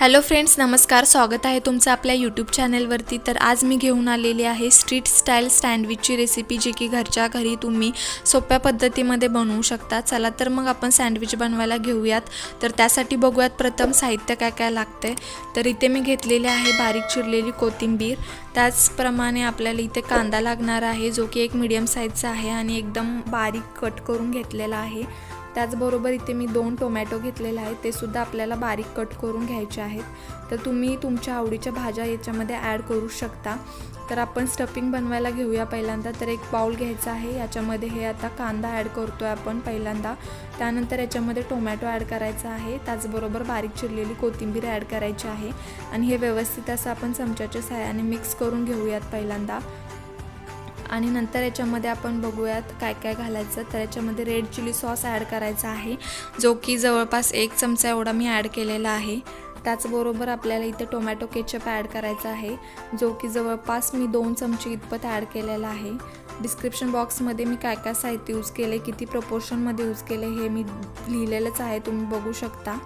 Hello friends नमस्कार. स्वागत आहे तुमचं आपल्या यूट्यूब चॅनलवरती तर आज मी घेऊन आलेली आहे स्ट्रीट स्टाईल सँडविचची रेसिपी जी की घरच्या घरी तुम्ही सोप्या पद्धतीमध्ये बनवू शकता. चला तर मग आपण सँडविच बनवायला घेऊयात. तर त्यासाठी बघूयात प्रथम साहित्य काय काय लागते तर इथे मी घेतलेले आहे बारीक चिरलेली कोथिंबीर. त्याचप्रमाणे आपल्याला इथे कांदा लागणार आहे जो की एक मीडियम साईजचा आहे आणि एकदम बारीक कट करून घेतलेला आहे. त्याचबरोबर इथे मी दोन टोमॅटो घेतलेले आहेत ते सुद्धा आपल्याला बारीक कट करून घ्यायचे आहेत. तर तुम्ही तुमच्या आवडीच्या भाज्या याच्यामध्ये ॲड करू शकता. तर आपण स्टफिंग बनवायला घेऊया पहिल्यांदा. तर एक बाउल घ्यायचा आहे. याच्यामध्ये हे आता कांदा ॲड करतो आहे आपण पहिल्यांदा. त्यानंतर याच्यामध्ये टोमॅटो ॲड करायचा आहे. त्याचबरोबर बारीक चिरलेली कोथिंबीर ॲड करायची आहे. आणि हे व्यवस्थित असं आपण चमच्याच्या सहाय्याने मिक्स करून घेऊयात पहिल्यांदा. आणि नंतर याच्यामध्ये आपण बघूयात काय काय घालायचं. तर याच्यामध्ये रेड चिली सॉस ॲड करायचा आहे. जो की जवळपास एक चमचा एवढा मी ॲड केलेला आहे. त्याचबरोबर आपल्याला इथे टोमॅटो केचप ॲड करायचा आहे. जो की जवळपास मी दोन चमचे इतपत ॲड केलेला आहे. डिस्क्रिप्शन बॉक्समध्ये मी काय काय साहित्य यूज केले किती प्रपोर्शनमध्ये यूज केले हे मी लिहिलेलंच आहे तुम्ही बघू शकता.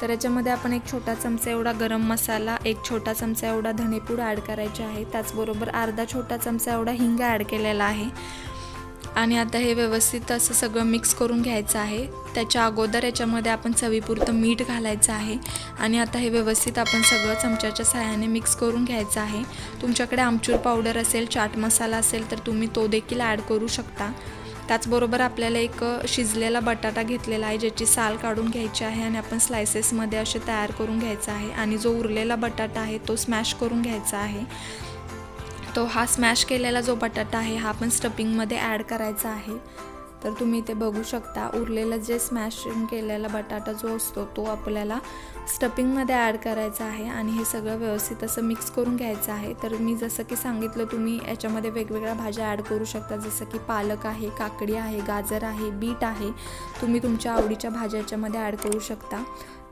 तर याच्यामध्ये आपण एक छोटा चमचा एवढा गरम मसाला एक छोटा चमचा एवढा धणेपूड ॲड करायचे आहे. त्याचबरोबर अर्धा छोटा चमचा एवढा हिंग ॲड केलेला आहे. आणि आता हे व्यवस्थित असं सगळं मिक्स करून घ्यायचं आहे. त्याच्या अगोदर याच्यामध्ये आपण चवीपुरतं मीठ घालायचं आहे. आणि आता हे व्यवस्थित आपण सगळं चमच्याच्या सहाय्याने मिक्स करून घ्यायचं आहे. तुमच्याकडे आमचूर पावडर असेल चाट मसाला असेल तर तुम्ही तो देखील ॲड करू शकता. त्याचबरोबर आपल्याला एक शिजलेला बटाटा घेतलेला आहे ज्याची साल काढून घ्यायची आहे आणि आपण स्लायसेसमध्ये असे तयार करून घ्यायचा आहे. आणि जो उरलेला बटाटा आहे तो स्मॅश करून घ्यायचा आहे. तो हा स्मॅश केलेला जो बटाटा आहे हा आपण स्टपिंगमध्ये ॲड करायचा आहे. तर तुम्ही इथे बघू शकता उरलेला जे स्मॅशिंग केलेला बटाटा जो असतो तो आपल्याला स्टपिंगमध्ये ॲड करायचा आहे आणि हे सगळं व्यवस्थित असं मिक्स करून घ्यायचं आहे. तर मी जसं की सांगितलं तुम्ही याच्यामध्ये वेगवेगळ्या भाज्या ॲड करू शकता जसं की पालक आहे काकडी आहे गाजर आहे बीट आहे. तुम्ही तुमच्या आवडीच्या भाज्या याच्यामध्ये ॲड करू शकता.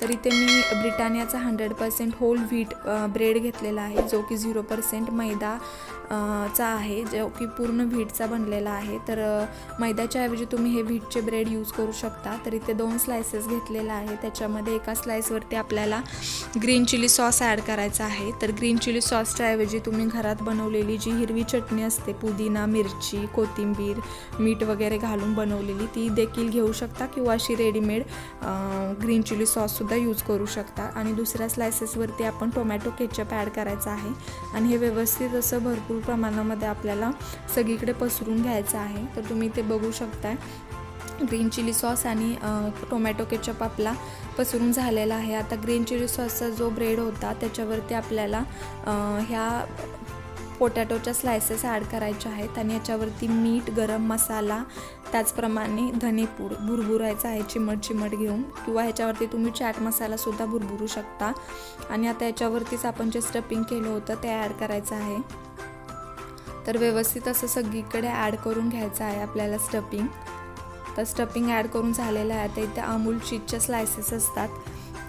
तर इथे मी ब्रिटानियाचा hundred percent whole wheat bread घेतलेला आहे जो की झिरो पर्सेंट मैदा चा आहे जो की पूर्ण व्हीटचा बनलेला आहे. तर मैद्याच्या ऐवजी तुम्ही हे व्हीटचे ब्रेड यूज करू शकता. तर इथे दोन स्लायसेस घेतलेला आहे. त्याच्यामध्ये एका स्लाईसवरती आपल्याला ग्रीन चिली सॉस ॲड करायचा आहे. तर ग्रीन चिली सॉसच्या ऐवजी तुम्ही घरात बनवलेली जी हिरवी चटणी असते पुदिना मिरची कोथिंबीर मीठ वगैरे घालून बनवलेली ती देखील घेऊ शकता किंवा अशी रेडीमेड ग्रीन चिली सॉस सुद्धा यूज करू शकता. आणि दुसऱ्या स्लायसेसवरती आपण टोमॅटो केचप ॲड करायचा आहे. आणि हे व्यवस्थित असं भरपूर भरपूर प्रमाणामध्ये आपल्याला सगळीकडे पसरून घ्यायचं आहे. तर तुम्ही ते बघू शकताय ग्रीन चिली सॉस आणि टोमॅटो केचप आपला पसरून झालेला आहे. आता ग्रीन चिली सॉसचा जो ब्रेड होता त्याच्यावरती आपल्याला ह्या पोटॅटोच्या स्लायसेस ॲड करायच्या आहेत. आणि याच्यावरती मीठ गरम मसाला त्याचप्रमाणे धनेपूड भुरभुरायचा आहे चिमट चिमट घेऊन. किंवा ह्याच्यावरती तुम्ही चाट मसालासुद्धा भुरभुरू शकता. आणि आता याच्यावरतीच आपण जे स्टपिंग केलं होतं ते ॲड करायचं आहे. तर व्यवस्थित असं सगळीकडे ॲड करून घ्यायचं आहे आपल्याला स्टफिंग तर स्टपिंग ॲड करून झालेलं आहे. आता इथे अमूल चीजच्या स्लायसेस असतात.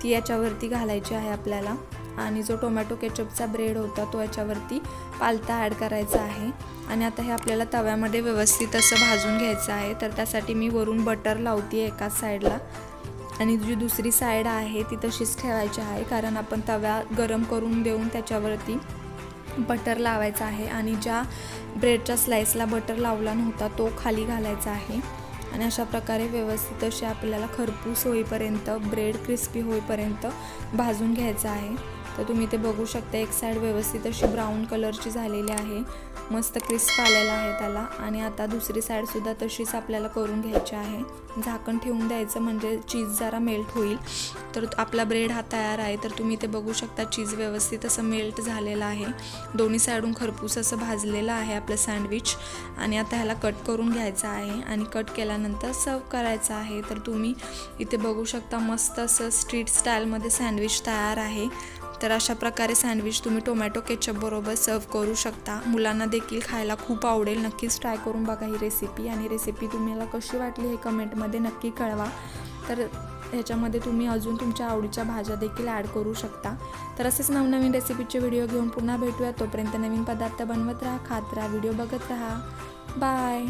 ती याच्यावरती घालायची आहे आपल्याला. आणि जो टोमॅटो केचपचा ब्रेड होता तो याच्यावरती पालता ॲड करायचा आहे. आणि आता हे आपल्याला तव्यामध्ये व्यवस्थित असं भाजून घ्यायचं आहे. तर त्यासाठी मी वरून बटर लावते एकाच साईडला. आणि जी दुसरी साईड आहे ती तशीच ठेवायची आहे. कारण आपण तव्या गरम करून देऊन त्याच्यावरती बटर लावायचं आहे. आणि ज्या ब्रेडच्या स्लाईसला बटर लावला नव्हता तो खाली घालायचा आहे. आणि अशा प्रकारे व्यवस्थित असे आपल्याला खरपूस होईपर्यंत ब्रेड क्रिस्पी होईपर्यंत भाजून घ्यायचं आहे. तर तुम्ही ते बघू शकता एक साईड व्यवस्थित अशी ब्राऊन कलरची झालेली आहे. मस्त क्रिस्प आलेला आहे त्याला. आणि आता दुसरी साईडसुद्धा तशीच आपल्याला करून घ्यायची आहे. झाकण ठेवून द्यायचं म्हणजे चीज जरा मेल्ट होईल. तर आपला ब्रेड हा तयार आहे. तर तुम्ही ते बघू शकता चीज व्यवस्थित असं मेल्ट झालेलं आहे. दोन्ही साईडून खरपूस असं भाजलेलं आहे आपलं सँडविच आणि आता ह्याला कट करून घ्यायचं आहे. आणि कट केल्यानंतर सर्व करायचं आहे. तर तुम्ही इथे बघू शकता मस्त असं स्ट्रीट स्टाईलमध्ये सँडविच तयार आहे. तर अशा प्रकारे सँडविच तुम्ही टोमॅटो केचपबरोबर सर्व करू शकता. मुलांना देखील खायला खूप आवडेल. नक्कीच ट्राय करून बघा ही रेसिपी आणि रेसिपी तुम्हाला कशी वाटली हे कमेंटमध्ये नक्की कळवा. तर ह्याच्यामध्ये तुम्ही अजून तुमच्या आवडीच्या भाज्या देखील ॲड करू शकता. तर असेच नवनवीन रेसिपीचे व्हिडिओ घेऊन पुन्हा भेटूया. तोपर्यंत नवीन पदार्थ बनवत राहा खात राहा व्हिडिओ बघत राहा. बाय